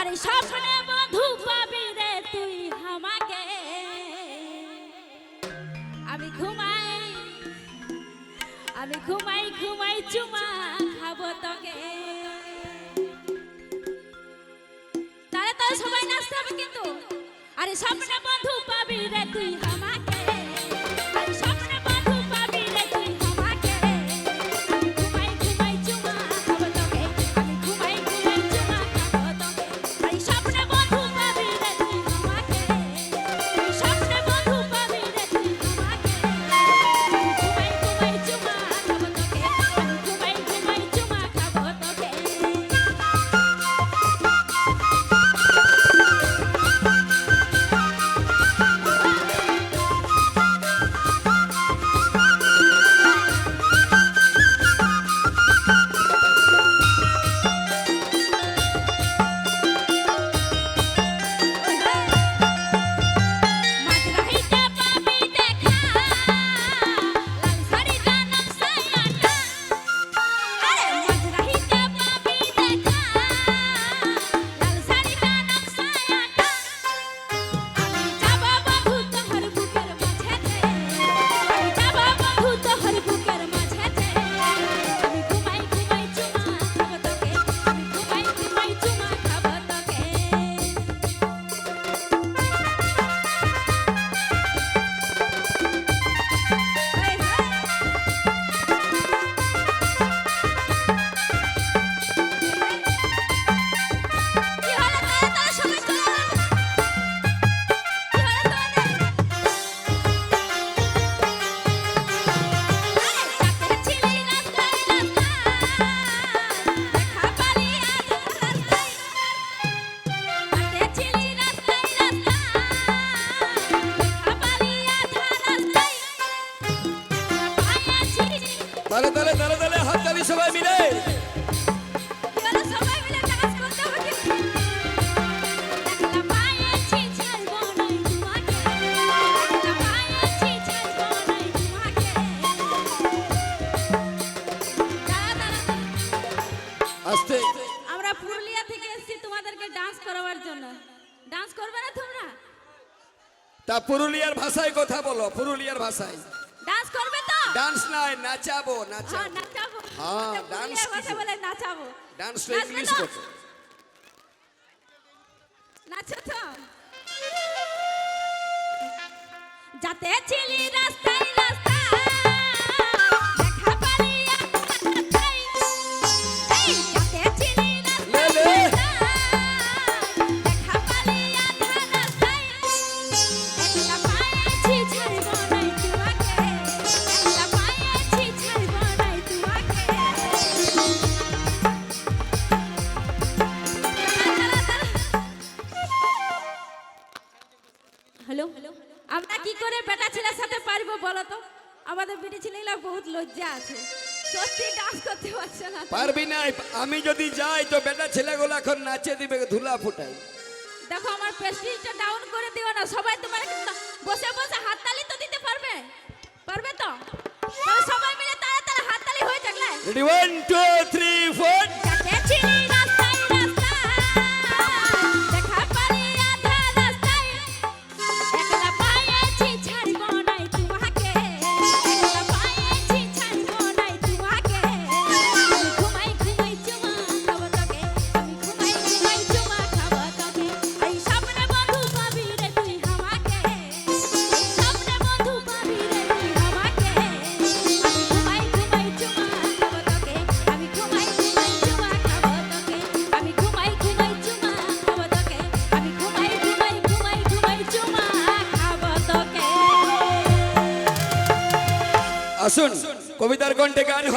আরে স্বপ্নে বধু পাবি রে তুই আমাকে। আমি ঘুমাই আমি ঘুমাই ঘুমাই চুমা খাব তোকে। তাহলে তো সবাই নাচতে হবে কিন্তু। আরে স্বপ্নে বন্ধু পাবি রে তুই আমাকে। তালে তালে হাত তালি সবাই মিলে। আস্তে। আমরা পুরুলিয়া থেকে এসেছি তোমাদেরকে ডান্স করাবার জন্য। ডান্স করবে না তোমরা? তা পুরুলিয়ার ভাষায় কথা বলো পুরুলিয়ার ভাষায়। ডান্স নাই নাচাবো হ্যাঁ নাচাবো হ্যাঁ, ডান্স ভাষা কিছু। বলে নাচাবো ডান্স ইংলিশ তো? হ্যালো? আমরা কি করে বেটা ছেলের সাথে পারব বলো তো আমাদের বেটি ছেলেগুলো বহুত লজ্জা আছে। সত্যি ডান্স করতে পারছে না। পারবি না আমি যদি যাই তো বেটা ছেলেগুলো এখন নাচে দিবে ধুলা ফুটাই দেখো আমার প্রেস্টিজটা ডাউন করে দিও না। সবাই তোমার বসে বসে হাততালি তো দিতে পারবে? পারবে তো? সবাই মিলে তাড়াতাড়ি হাততালি হয়ে যাক রেডি 1 2 3 4 আসুন। কবিতার কণ্ঠে গান